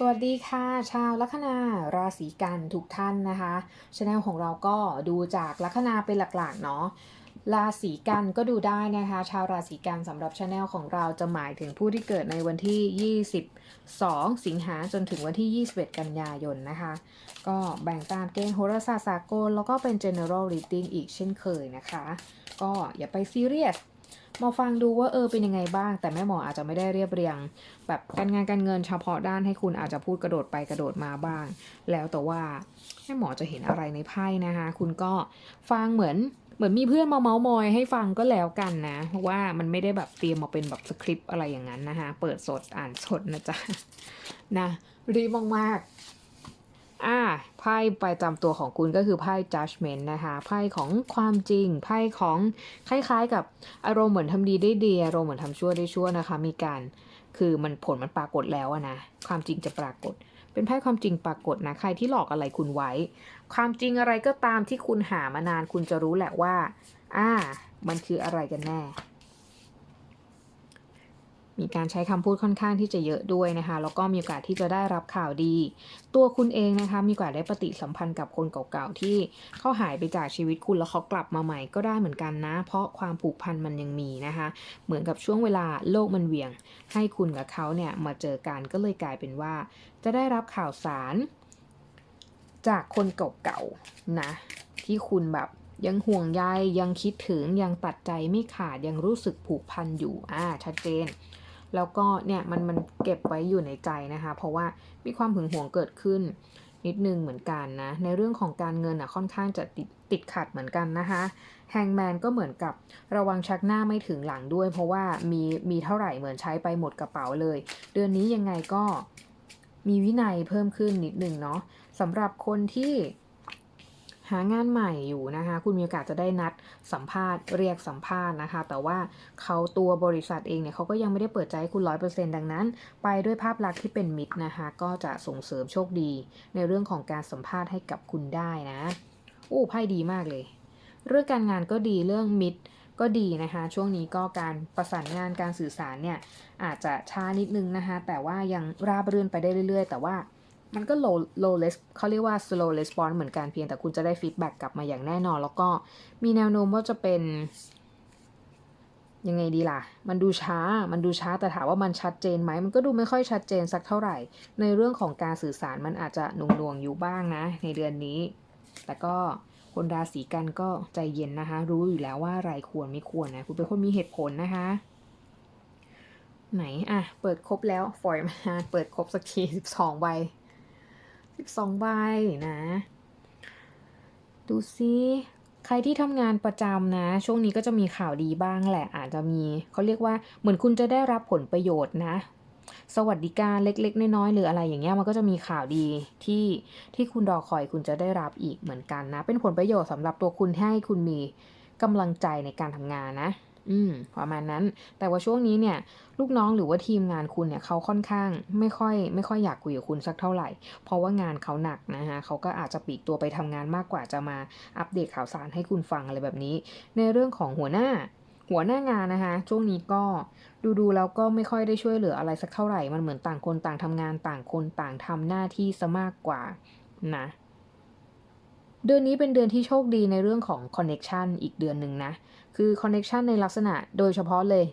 สวัสดีค่ะ ชาวลัคนาราศีกันทุกท่านนะคะช anel ของเราก็ดูจากลัคนาเป็นหลักๆเนาะราศีกันก็ดูได้นะคะ ชาวราศีกันสำหรับช anel ของเราจะหมายถึงผู้ที่เกิดในวันที่ 22 สิงหาจนถึงวันที่ 21 กันยายนนะคะ ก็แบ่งตามเกณฑ์โหราศาสตร์สากลแล้วก็เป็น general reading อีกเช่นเคยนะคะ ก็อย่าไปซีเรียส มาฟังดูว่าเออเป็นยังไงบ้าง แต่แม่หมออาจจะไม่ได้เรียบเรียง แบบการงานการเงินเฉพาะด้านให้คุณอาจจะพูดกระโดดไปกระโดดมาบ้าง แล้วแต่ว่าแม่หมอจะเห็นอะไรในไพ่นะคะ คุณก็ฟังเหมือนเหมือนมีเพื่อนมาเมาส์มอยให้ฟังก็แล้วกันนะเพราะว่ามันไม่ได้แบบเตรียมมาเป็นแบบสคริปต์อะไรอย่างนั้นนะคะเปิดสดอ่านสดนะจ๊ะนะรีบมากๆ ไพ่ประจำตัวของคุณก็คือไพ่ judgment นะคะไพ่ของความจริงไพ่ของคล้ายๆ กับอารมณ์เหมือนทำดีได้ดีอารมณ์เหมือนทำชั่วได้ชั่วนะคะ มีการคือมันผลมันปรากฏแล้วนะความจริงจะปรากฏ เป็นไพ่ความจริงปรากฏนะใครที่หลอกอะไรคุณไว้ ความจริงอะไรก็ตามที่คุณหามานานคุณจะรู้แหละว่า อ่า มันคืออะไรกันแน่ มีการใช้คำพูดค่อนข้างที่จะเยอะด้วยนะคะ แล้วก็มีโอกาสที่จะได้รับข่าวดี ตัวคุณเองนะคะมีโอกาสได้ปฏิสัมพันธ์กับคนเก่าๆที่เขาหายไปจากชีวิตคุณแล้วเขากลับมาใหม่ก็ได้เหมือนกันนะ เพราะความผูกพันมันยังมีนะคะ เหมือนกับช่วงเวลาโลกมันเวียง ให้คุณกับเขาเนี่ยมาเจอกันก็เลยกลายเป็นว่า จะได้รับข่าวสาร จากคนเก่าๆนะที่คุณแบบยังห่วงใยยังคิดถึงยังตัดใจไม่ขาดยังรู้สึกผูกพันอยู่อ่าชัดเจน แล้วก็เนี่ยมันมันเก็บไว้อยู่ในใจนะคะ เพราะว่ามีความหึงหวงเกิดขึ้น นิดนึงเหมือนกันนะ ในเรื่องของการเงินอะค่อนข้างจะติดติดขัดเหมือนกันนะคะแฮงแมนก็เหมือนกับระวังชักหน้าไม่ถึงหลังด้วย เพราะว่ามีมีเท่าไหร่เหมือนใช้ไปหมดกระเป๋าเลย เดือนนี้ยังไงก็มีวินัยเพิ่มขึ้นนิดนึงเนาะสำหรับคนที่ หางานใหม่อยู่นะคะ คุณมีโอกาสจะได้นัดสัมภาษณ์เรียกสัมภาษณ์นะคะ แต่ว่าเขาตัวบริษัทเองเนี่ยเขาก็ยังไม่ได้เปิดใจให้คุณร้อยเปอร์เซ็นต์ดังนั้น ไปด้วยภาพลักษณ์ที่เป็นมิตรนะคะ ก็จะส่งเสริมโชคดี ในเรื่องของการสัมภาษณ์ให้กับคุณได้นะโอ้ไพ่ดีมากเลย เรื่องการงานก็ดีเรื่องมิตรก็ดีนะคะ ช่วงนี้ก็การประสานงานการสื่อสารเนี่ยอาจจะช้านิดนึงนะคะ แต่ว่ายังราบรื่นไปได้เรื่อย ๆ แต่ว่า มันก็ low low res เขาเรียกว่า slow response เหมือนกันเพียงแต่คุณจะได้ feedback กลับมาอย่างแน่นอน แล้วก็มีแนวโน้มว่าจะเป็นยังไงดีล่ะ มันดูช้า มันดูช้า แต่ถามว่ามันชัดเจนไหม มันก็ดูไม่ค่อยชัดเจนสักเท่าไหร่ ในเรื่องของการสื่อสารมันอาจจะหน่วงหน่วงๆอยู่บ้างนะ ในเดือนนี้ แต่ก็คนราศีกันก็ใจเย็นนะคะ รู้อยู่แล้วว่าอะไรควรไม่ควรนะ คุณเป็นคนมีเหตุผลนะคะ ไหน อะ เปิดครบแล้ว ฝอยมา เปิดครบสักทีสิบสองใบ สิบสองใบนะ ดูซิใครที่ทำงานประจำนะ ช่วงนี้ก็จะมีข่าวดีบ้างแหละ อาจจะมีเขาเรียกว่าเหมือนคุณจะได้รับผลประโยชน์นะ สวัสดิการเล็ก ๆ น้อยๆหรืออะไรอย่างเงี้ยมันก็จะมีข่าวดีที่ที่คุณรอคอยคุณจะได้รับอีกเหมือนกันนะ เป็นผลประโยชน์สำหรับตัวคุณให้คุณมีกำลังใจในการทำงานนะ อืมประมาณนั้น แต่ว่าช่วงนี้เนี่ย ลูกน้องหรือว่าทีมงานคุณเนี่ยเขาค่อนข้างไม่ค่อย ไม่ค่อยอยากคุยกับคุณสักเท่าไหร่ เพราะว่างานเขาหนักนะฮะเขาก็อาจจะปีกตัวไปทำงานมากกว่าจะมาอัปเดตข่าวสารให้คุณฟังอะไรแบบนี้ ในเรื่องของหัวหน้าหัวหน้างานนะคะช่วงนี้ก็ดูดูแล้วก็ไม่ค่อยได้ช่วยเหลืออะไรสักเท่าไหร่มันเหมือนต่างคนต่างทำงานต่างคนต่างทำหน้าที่ซะมากกว่านะเดือนนี้เป็นเดือนที่โชคดีในเรื่องของคอนเน็ชันอีกเดือนหนึ่งนะ คือคอนเน็ชันในลักษณะโดยเฉพาะเลย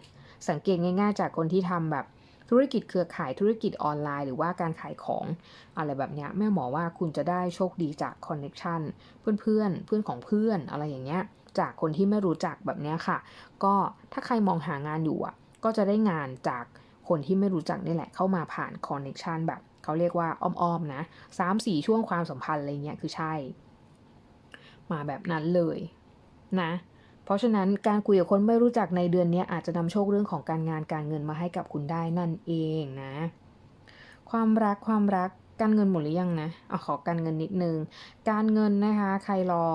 สังเกตง่ายๆ จากคนที่ทำแบบธุรกิจเครือข่ายธุรกิจออนไลน์ หรือว่าการขายของอะไรแบบเนี้ยแม่หมอว่าคุณจะได้โชคดีจากคอนเน็ชันเพื่อนๆ เพื่อนของเพื่อนอะไรอย่างเงี้ยจากคนที่ไม่รู้จักแบบเนี้ยค่ะ ก็ถ้าใครมองหางานอยู่อะ ก็จะได้งานจากคนที่ไม่รู้จักนี่แหละเข้ามาผ่านคอนเน็ชันแบบเขาเรียกว่าอ้อมๆนะสามสี่ช่วงความสัมพันธ์อะไรเงี้ยคือใช่ มาแบบนั้นเลยนะ เพราะฉะนั้นการคุยกับคนไม่รู้จักในเดือนนี้อาจจะนำโชคเรื่องของการงานการเงินมาให้กับคุณได้นั่นเองนะ ความรักความรักการเงินหมดหรือยังนะเอาขอการเงินนิดนึง การเงินนะคะ ใครรอ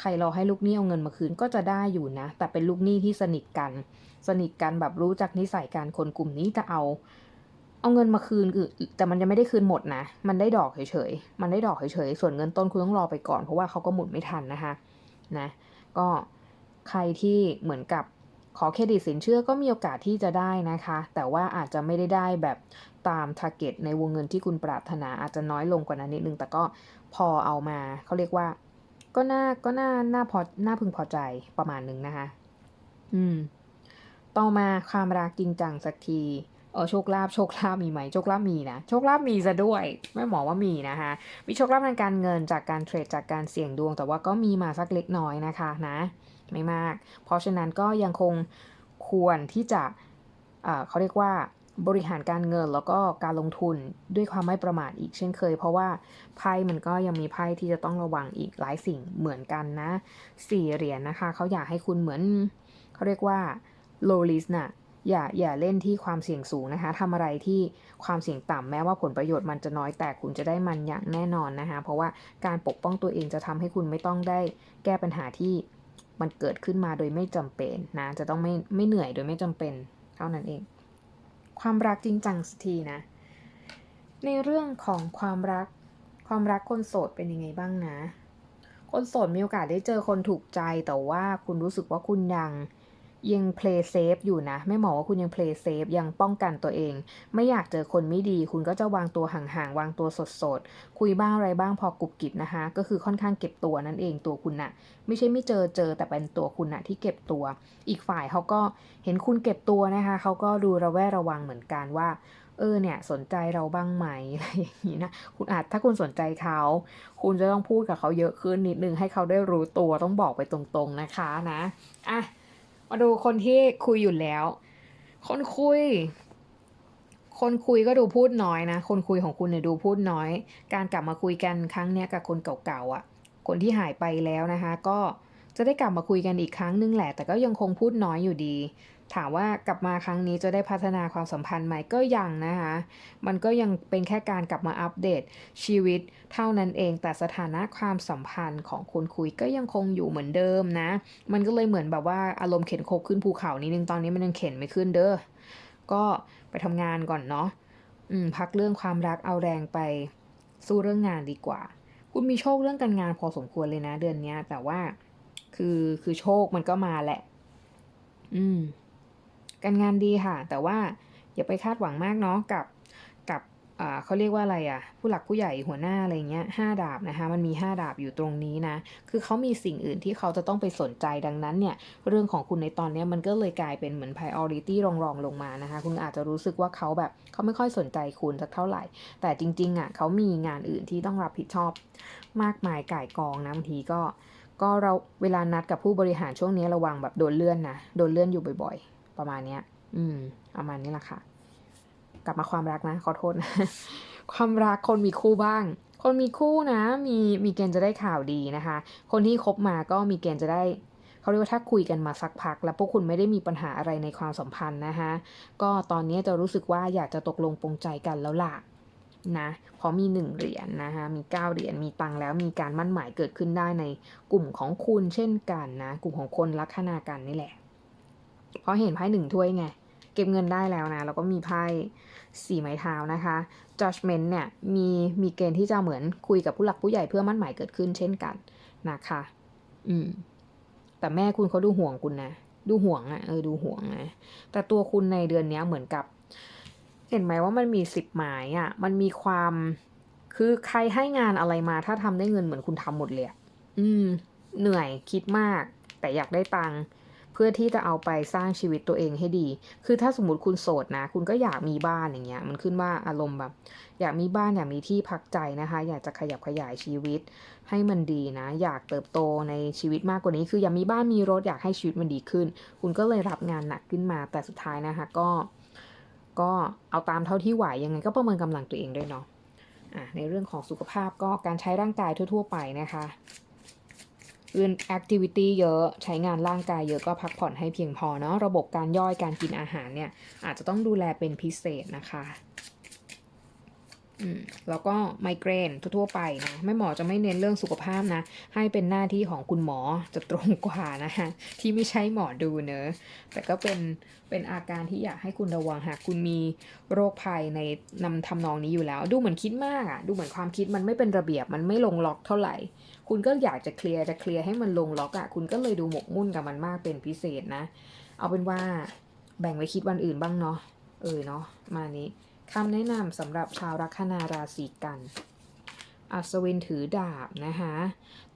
ใครรอให้ลูกหนี้เอาเงินมาคืนก็จะได้อยู่นะ แต่เป็นลูกหนี้ที่สนิทกัน สนิทกันแบบรู้จักนิสัยการคนกลุ่มนี้จะเอา เอาเงินมาคืนคือแต่มันจะไม่ได้คืนหมดนะ มันได้ดอกเฉยๆ มันได้ดอกเฉยๆ ส่วนเงินต้นคุณต้องรอไปก่อนเพราะว่าเขาก็หมุนไม่ทันนะคะ นะ ก็ ใครที่เหมือนกับขอเครดิตสินเชื่อก็มีโอกาสที่จะได้นะคะ แต่ว่าอาจจะไม่ได้ได้แบบตาม t a r g e t ในวงเงินที่คุณปรารถนาอาจจะน้อยลงกว่านั้นนิดนึง แต่ก็พอเอามาเขาเรียกว่า ก็น่าก็น่าน่าพอน่าพึงพอใจประมาณหนึ่งนะคะ อืม ต่อมาความรักจริงจังสักทีเออโชคลาภโชคลาภมีไหมโชคลาภมีนะโชคลาภมีซะด้วยแม่หมอว่ามีนะคะมีโชคลาภทางการเงินจากการเทรดจากการเสี่ยงดวง แต่ว่าก็มีมาสักเล็กน้อยนะคะนะ ไม่มาก เพราะฉะนั้นก็ยังคงควรที่จะเขาเรียกว่าบริหารการเงินแล้วก็การลงทุนด้วยความไม่ประมาทอีกเช่นเคย เพราะว่าไพ่มันก็ยังมีไพ่ที่จะต้องระวังอีกหลายสิ่งเหมือนกันนะสี่เหรียญนะคะเขาอยากให้คุณเหมือนเขาเรียกว่า low risk น่ะอย่าอย่าเล่นที่ความเสี่ยงสูงนะคะทำอะไรที่ความเสี่ยงต่ำแม้ว่าผลประโยชน์มันจะน้อยแต่คุณจะได้มันอย่างแน่นอนนะคะเพราะว่าการปกป้องตัวเองจะทำให้คุณไม่ต้องได้แก้ปัญหาที่ มันเกิดขึ้นมาโดยไม่จำเป็นนะ จะต้องไม่ไม่เหนื่อยโดยไม่จำเป็น เท่านั้นเอง ความรักจริงจังสักทีนะ ในเรื่องของความรัก ความรักคนโสดเป็นยังไงบ้างนะ คนโสดมีโอกาสได้เจอคนถูกใจแต่ว่าคุณรู้สึกว่าคุณยัง ยัง play safe อยู่นะ ไม่หมอว่าคุณยัง play safe ยังป้องกันตัวเอง ไม่อยากเจอคนไม่ดี คุณก็จะวางตัวห่างๆ วางตัวสดๆ คุยบ้างอะไรบ้างพอกุบกิบนะคะ ก็คือค่อนข้างเก็บตัวนั่นเองตัวคุณน่ะ ไม่ใช่ไม่เจอเจอแต่เป็นตัวคุณน่ะที่เก็บตัว อีกฝ่ายเขาก็เห็นคุณเก็บตัวนะคะเขาก็ดูระแวดระวังเหมือนกันว่าเออเนี่ยสนใจเราบ้างไหมอะไรอย่างนี้นะคุณอาจถ้าคุณสนใจเขา คุณจะต้องพูดกับเขาเยอะขึ้นนิดนึงให้เขาได้รู้ตัวต้องบอกไปตรงๆนะคะนะอะ มาดูคนที่คุยอยู่แล้ว คนคุย คนคุยก็ดูพูดน้อยนะ คนคุยของคุณเนี่ยดูพูดน้อย การกลับมาคุยกันครั้งเนี้ยกับคนเก่าๆอะ่ะ คนที่หายไปแล้วนะคะ ก็จะได้กลับมาคุยกันอีกครั้งนึงแหละ แต่ก็ยังคงพูดน้อยอยู่ดี ถามว่ากลับมาครั้งนี้จะได้พัฒนาความสัมพันธ์ไหมก็ยังนะคะ มันก็ยังเป็นแค่การกลับมาอัปเดตชีวิตเท่านั้นเอง แต่สถานะความสัมพันธ์ของคนคุยก็ยังคงอยู่เหมือนเดิมนะ มันก็เลยเหมือนแบบว่าอารมณ์เข็นโคกขึ้นภูเขานิดนึงตอนนี้มันยังเข็นไม่ขึ้นเด้อ ก็ไปทำงานก่อนเนาะอืมพักเรื่องความรักเอาแรงไปสู้เรื่องงานดีกว่า คุณมีโชคเรื่องการงานพอสมควรเลยนะ เดือนนี้แต่ว่าคือคือโชคมันก็มาแหละ อืม การงานดีค่ะ แต่ว่าอย่าไปคาดหวังมากเนาะกับกับเขาเรียกว่าอะไรอะ่ะ ผู้หลักผู้ใหญ่หัวหน้าอะไรเงี้ยห้าดาบนะคะมันมีห้าดาบอยู่ตรงนี้นะ คือเขามีสิ่งอื่นที่เขาจะต้องไปสนใจดังนั้นเนี่ย เรื่องของคุณในตอนนี้มันก็เลยกลายเป็นเหมือน priority รองรองลงมานะคะ คุณอาจจะรู้สึกว่าเขาแบบเขาไม่ค่อยสนใจคุณสักเท่าไหร่ แต่จริงๆอะเขามีงานอื่นที่ต้องรับผิดชอบ มากมายก่ายกองนะบางทีก็ ก็เราเวลานัดกับผู้บริหารช่วงนี้ระวังแบบโดนเลื่อนนะโดนเลื่อนอยู่บ่อยๆ ประมาณเนี้ย อืม ประมาณนี้แหละค่ะ กลับมาความรักนะ ขอโทษนะ ความรักคนมีคู่บ้าง คนมีคู่นะ มีมีเกณฑ์จะได้ข่าวดีนะคะ คนที่คบมาก็มีเกณฑ์จะได้เขาเรียกว่าถ้าคุยกันมาสักพัก แล้วพวกคุณไม่ได้มีปัญหาอะไรในความสัมพันธ์นะคะก็ตอนนี้จะรู้สึกว่าอยากจะตกลงปรงใจกันแล้วล่ะนะเพราะมีหนึ่งเหรียญนะคะมีเก้าเหรียญมีตังค์แล้วมีการมั่นหมายเกิดขึ้นได้ในกลุ่มของคุณเช่นกันนะ กลุ่มของคนลัคนากันนี่แหละ เพราะเห็นไพ่หนึ่งถ้วยไง เก็บเงินได้แล้วนะ แล้วก็มีไพ่สี่ไม้เท้านะคะ judgment เนี่ยมีมีเกณฑ์ที่จะเหมือนคุยกับผู้หลักผู้ใหญ่เพื่อมั่นหมายเกิดขึ้นเช่นกันนะคะ อืม แต่แม่คุณเขาดูห่วงคุณนะ ดูห่วงอะ่ะเออดูห่วงนะแต่ตัวคุณในเดือนเนี้ยเหมือนกับ เห็นไหมว่ามันมีสิบหมายอะ่ะ มันมีความคือใครให้งานอะไรมาถ้าทำได้เงินเหมือนคุณทำหมดเลยอะอืม เหนื่อยคิดมาก แต่อยากได้ตังค์ เพื่อที่จะเอาไปสร้างชีวิตตัวเองให้ดี คือถ้าสมมติคุณโสดนะ คุณก็อยากมีบ้านอย่างเงี้ย มันขึ้นว่าอารมณ์แบบ อยากมีบ้านอยากมีที่พักใจนะคะ อยากจะขยับขยายชีวิตให้มันดีนะ อยากเติบโตในชีวิตมากกว่านี้ คืออยากมีบ้านมีรถอยากให้ชีวิตมันดีขึ้น คุณก็เลยรับงานหนักขึ้นมา แต่สุดท้ายนะคะก็ ก็เอาตามเท่าที่ไหวยังไงก็ประเมินกำลังตัวเองด้วยเนาะอะในเรื่องของสุขภาพก็การใช้ร่างกายทั่ว ๆ ไปนะคะ องแอคทิวิตี้เยอะใช้งานร่างกายเยอะก็พักผ่อนให้เพียงพอเนาะระบบการย่อยการกินอาหารเนี่ยอาจจะต้องดูแลเป็นพิเศษนะคะ แล้วก็ไมเกรนทั่วๆไปนะแม่หมอจะไม่เน้นเรื่องสุขภาพนะ ให้เป็นหน้าที่ของคุณหมอจะตรงกว่านะคะที่ไม่ใช่หมอดูเนอะแต่ก็เป็นเป็นอาการที่อยากให้คุณระวังหากคุณมีโรคภัยในนำทำนองนี้อยู่แล้ว ดูเหมือนคิดมากอะดูเหมือนความคิดมันไม่เป็นระเบียบมันไม่ลงล็อกเท่าไหร่ คุณก็อยากจะเคลียร์จะเคลียร์ให้มันลงล็อกอะคุณก็เลยดูหมกมุ่นกับมันมากเป็นพิเศษนะ เอาเป็นว่าแบ่งไว้คิดวันอื่นบ้างเนาะเออเนาะมานี้ คำแนะนำสำหรับชาวลัคนาราศีกัน อัศวินถือดาบนะคะ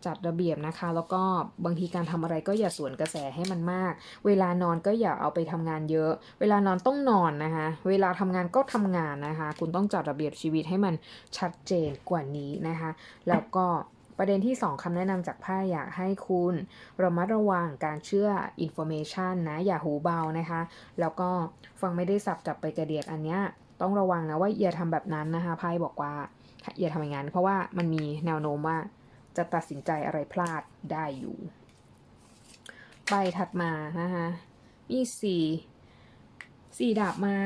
จัดระเบียบนะคะ แล้วก็บางทีการทำอะไรก็อย่าสวนกระแสให้มันมาก เวลานอนก็อย่าเอาไปทำงานเยอะ เวลานอนต้องนอนนะคะ เวลาทำงานก็ทำงานนะคะ คุณต้องจัดระเบียบชีวิตให้มันชัดเจนกว่านี้นะคะ แล้วก็ประเด็นที่ 2คำแนะนำจากไพ่อยากให้คุณระมัดระวังการเชื่อ information นะ อย่าหูเบานะคะ แล้วก็ฟังไม่ได้สับจับไปกระเดียกอันเนี้ย ต้องระวังนะว่าอย่าทำแบบนั้นนะคะไพ่บอกว่าอย่าทำอย่างนั้นเพราะว่ามันมีแนวโน้มว่าจะตัดสินใจอะไรพลาดได้อยู่ ใบถัดมานะคะมีสี่สี่ดาบมา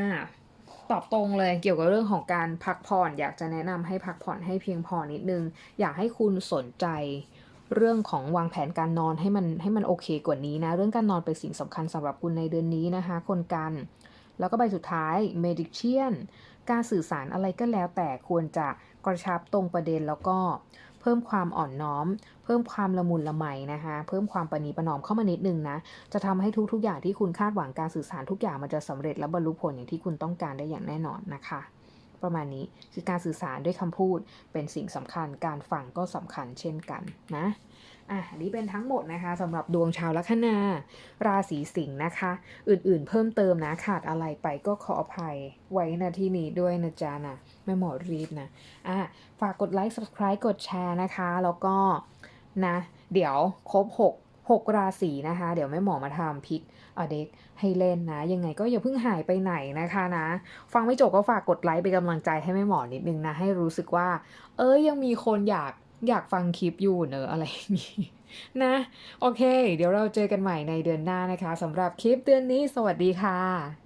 ตอบตรงเลยเกี่ยวกับเรื่องของการพักผ่อน อยากจะแนะนำให้พักผ่อนให้เพียงพอนิดนึง อยากให้คุณสนใจเรื่องของวางแผนการนอนให้มันให้มันโอเคกว่านี้นะ เรื่องการนอนเป็นสิ่งสำคัญสำหรับคุณในเดือนนี้นะคะ คนกัน แล้วก็ใบสุดท้าย Medician การสื่อสารอะไรก็แล้วแต่ควรจะกระชับตรงประเด็นแล้วก็เพิ่มความอ่อนน้อม เพิ่มความละมุนละไมนะคะเพิ่มความประนีประนอมเข้ามานิดนึงนะ จะทำให้ทุกๆอย่างที่คุณคาดหวังการสื่อสารทุกอย่างมันจะสำเร็จและบรรลุผลอย่างที่คุณต้องการได้อย่างแน่นอนนะคะ ประมาณนี้ คือการสื่อสารด้วยคำพูดเป็นสิ่งสำคัญ การฟังก็สำคัญเช่นกันนะอะอันนี้เป็นทั้งหมดนะคะสำหรับดวงชาวลัคนา ราศีสิงห์นะคะ อื่นๆ เพิ่มเติมนะขาดอะไรไปก็ขออภัยไว้ณที่นี้ด้วยนะจ๊ะนะแม่หมอรีบนะอะฝากกดไลค์ subscribe กดแชร์นะคะ แล้วก็นะ เดี๋ยวครบ 6 6 ราศีนะคะ เดี๋ยวแม่หมอมาทำพิกอเด็กให้เล่นนะ ยังไงก็อย่าเพิ่งหายไปไหนนะคะนะ ฟังไม่จบก็ฝากกดไลค์เป็นกำลังใจให้แม่หมอนิดนึงนะ ให้รู้สึกว่า เอ้ยยังมีคนอยากอยากฟังคลิปอยู่เนอะอะไรอย่างนี้นะ โอเค เดี๋ยวเราเจอกันใหม่ในเดือนหน้านะคะสำหรับคลิปเดือนนี้ สวัสดีค่ะ